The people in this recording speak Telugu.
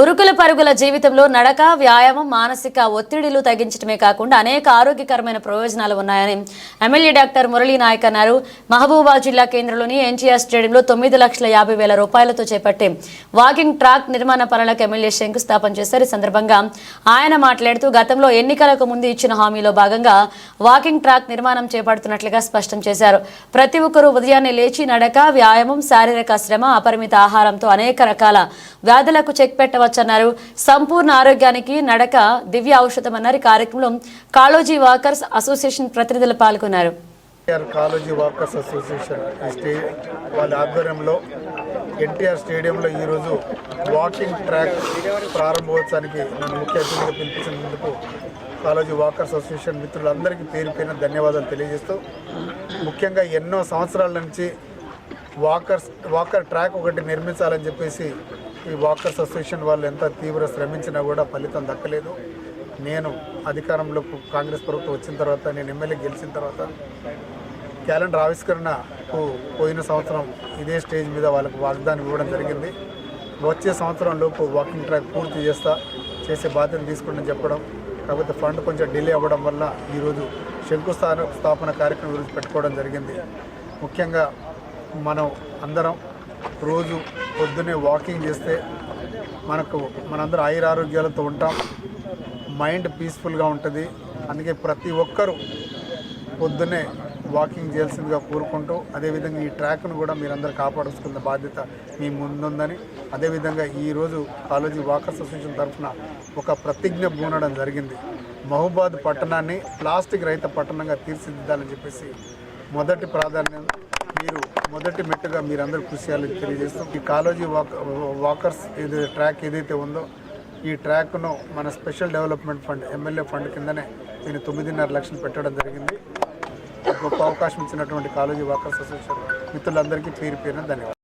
ఉరుకుల పరుగుల జీవితంలో నడక వ్యాయామం మానసిక ఒత్తిడిలు తగ్గించడమే కాకుండా అనేక ఆరోగ్యకరమైన ప్రయోజనాలు ఉన్నాయని ఎమ్మెల్యే డాక్టర్ మురళీ నాయక్ అన్నారు. మహబూబా జిల్లా కేంద్రంలోని ఎన్టీఆర్ స్టేడియంలో తొమ్మిది లక్షల యాభై వేల రూపాయలతో చేపట్టే వాకింగ్ ట్రాక్ నిర్మాణ పనులకు ఎమ్మెల్యే శంకుస్థాపన చేశారు. ఈ సందర్భంగా ఆయన మాట్లాడుతూ గతంలో ఎన్నికలకు ముందు ఇచ్చిన హామీలో భాగంగా వాకింగ్ ట్రాక్ నిర్మాణం చేపడుతున్నట్లుగా స్పష్టం చేశారు. ప్రతి ఒక్కరూ ఉదయాన్నే లేచి నడక వ్యాయామం శారీరక శ్రమ అపరిమిత ఆహారంతో అనేక రకాల వ్యాధులకు చెక్ పెట్ట పెట్టవచ్చన్నారు సంపూర్ణ ఆరోగ్యానికి నడక దివ్య ఔషధం అన్నారు ఈ కార్యక్రమంలో కాళోజీ వాకర్స్ అసోసియేషన్ ప్రతినిధులు పాల్గొన్నారు. ఎన్టీఆర్ కాలేజీ వాకర్స్ అసోసియేషన్ స్టే వాళ్ళ ఆధ్వర్యంలో ఎన్టీఆర్ స్టేడియంలో ఈరోజు వాకింగ్ ట్రాక్ ప్రారంభోత్సవానికి నన్ను ముఖ్య అతిథిగా పిలిపించినందుకు కాలేజీ వాకర్స్ అసోసియేషన్ మిత్రులందరికీ పేరు పైన ధన్యవాదాలు తెలియజేస్తూ ముఖ్యంగా ఎన్నో సంవత్సరాల నుంచి వాకర్స్ వాకర్ ట్రాక్ ఒకటి నిర్మించాలని చెప్పేసి ఈ వాకర్స్ అసోసియేషన్ వాళ్ళు ఎంత తీవ్ర శ్రమించినా కూడా ఫలితం దక్కలేదు. నేను అధికారంలో కాంగ్రెస్ ప్రభుత్వం వచ్చిన తర్వాత నేను ఎమ్మెల్యే గెలిచిన తర్వాత క్యాలెండర్ ఆవిష్కరణకు పోయిన సంవత్సరం ఇదే స్టేజ్ మీద వాళ్ళకు వాగ్దానం ఇవ్వడం జరిగింది. వచ్చే సంవత్సరం లోపు వాకింగ్ ట్రాక్ పూర్తి చేస్తా చేసే బాధ్యత తీసుకుంటని చెప్పడం కాకపోతే ఫండ్ కొంచెం డిలే అవ్వడం వల్ల ఈరోజు శంకుస్థాన స్థాపన కార్యక్రమం గురించి పెట్టుకోవడం జరిగింది. ముఖ్యంగా మనం అందరం రోజు పొద్దున్నే వాకింగ్ చేస్తే మనకు మనందరూ ఆయుర ఆరోగ్యాలతో ఉంటాం మైండ్ పీస్ఫుల్గా ఉంటుంది. అందుకే ప్రతి ఒక్కరూ పొద్దున్నే వాకింగ్ చేయాల్సిందిగా కోరుకుంటూ అదేవిధంగా ఈ ట్రాక్ను కూడా మీరందరూ కాపాడుకున్న బాధ్యత మీ ముందుందని అదేవిధంగా ఈరోజు కాలేజీ వాకర్స్ అసోసియేషన్ తరఫున ఒక ప్రతిజ్ఞ బూనడం జరిగింది. మహబూబాద్ పట్టణాన్ని ప్లాస్టిక్ రహిత పట్టణంగా తీర్చిదిద్దాలని చెప్పేసి మొదటి ప్రాధాన్యం మీరు మొదటి మెట్టుగా మీరందరూ కృషి చేయాలని తెలియజేస్తూ ఈ కాలేజీ వాక్ వాకర్స్ ఏదైతే ట్రాక్ ఏదైతే ఉందో ఈ ట్రాక్ను మన special development fund MLA fund కిందనే దీన్ని తొమ్మిదిన్నర లక్షలు పెట్టడం జరిగింది. గొప్ప అవకాశం ఇచ్చినటువంటి కాలేజీ వాకర్స్ అసోసియేషన్ మిత్రులందరికీ పేరు పేరున ధన్యవాదాలు.